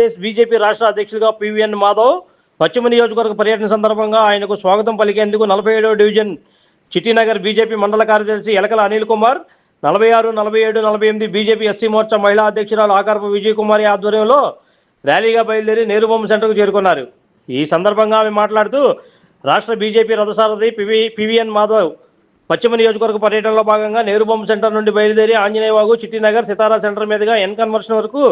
Andhra Pradesh BJP రాష్ట్ర అధ్యక్షుడిగా PVN Madhav పశ్చిమ నియోజకవర్గ పర్యటన సందర్భంగా ఆయనకు స్వాగతం పలికేందుకు నలభై ఏడవ డివిజన్ చిట్టినగర్ బీజేపీ మండల కార్యదర్శి ఎలకల అనిల్ కుమార్ నలభై ఆరు నలభై ఏడు నలభై ఎనిమిది బీజేపీ ఎస్సీ మోర్చా మహిళా అధ్యక్షురాలు ఆకారపు విజయ్ కుమారి ఆధ్వర్యంలో ర్యాలీగా బయలుదేరి నేరుబొమ్మ సెంటర్కు చేరుకున్నారు. ఈ సందర్భంగా ఆమె మాట్లాడుతూ రాష్ట్ర బీజేపీ రథసారథి పివి పివిఎన్ మాధవ్ పశ్చిమ నియోజకవర్గ పర్యటనలో భాగంగా నేరుబొమ్మ సెంటర్ నుండి బయలుదేరి ఆంజనేయవాగు చిట్టినగర్ సితారా సెంటర్ మీదుగా ఎన్ కన్వర్షన్ వరకు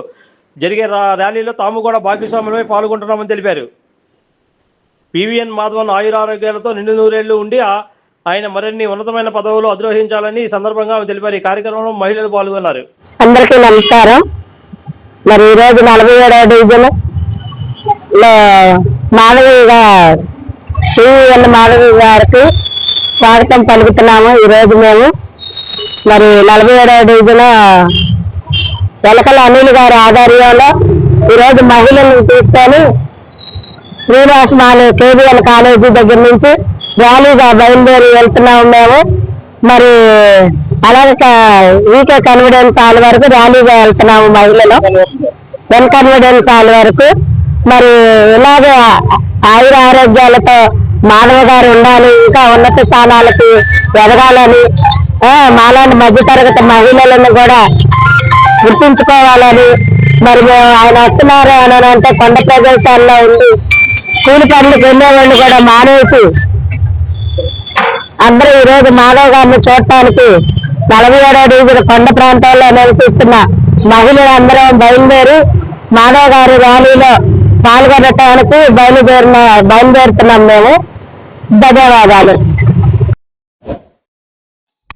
జరిగే ర్యాలీలో తాము కూడా భాగస్వాములమై పాల్గొంటున్నామని తెలిపారు. పివిఎన్ మాధవన్ ఆయురారోగ్యాలతో నిండు నూరేళ్ళు ఉండి ఆయన మరిన్ని ఉన్నతమైన పదవులు అధిరోహించాలని ఈ సందర్భంగా ఆమె తెలిపారు. ఈ కార్యక్రమంలో మహిళలు పాల్గొన్నారు. అందరికీ నమస్కారం. మరి ఈరోజు నలభై ఏడవ డివిజన్లో మాధవి గా- పివిఎన్ మాధవి గారికి స్వాగతం పలుకుతున్నాము. ఈరోజు మేము మరి నలభై ఏడవ డివిజన్ వెలకల అనిల్ గారి ఆధ్వర్యంలో ఈరోజు మహిళలను తీసుకొని శ్రీనివాస్ మాలు కేబిఎల్ కాలేజీ దగ్గర నుంచి ర్యాలీగా బయలుదేరి వెళ్తున్నాము మేము. మరి అలాగే క- వీకే కన్ఫిడెన్స్ హాల్ వరకు ర్యాలీగా వెళ్తున్నాము మహిళలు. ఎన్ కన్ఫిడెన్స్ హాల్ వరకు. మరి ఇలాగే ఆయుర ఆరోగ్యాలతో మానవ గారు ఉండాలి ఇంకా ఉన్నత స్థానాలకి ఎదగాలని మాలాంటి మధ్యతరగతి మహిళలను కూడా గుర్తుంచుకోవాలని మరి ఆయన వస్తున్నారు అని అంటే కొండ ప్రదేశాల్లో ఉండి కూలి పనులకు వెళ్ళేవాళ్ళు కూడా మానేసి అందరూ ఈరోజు రోజు మాధవ్ గారిని చూడటానికి నలభై ఏడో డివిజన్ కొండ ప్రాంతాల్లో నివసిస్తున్న మహిళలందరూ బయలుదేరి మాధవ్ గారి ర్యాలీలో పాల్గొనటానికి బయలుదేరిన బయలుదేరుతున్నాం మేము. ధన్యవాదాలు.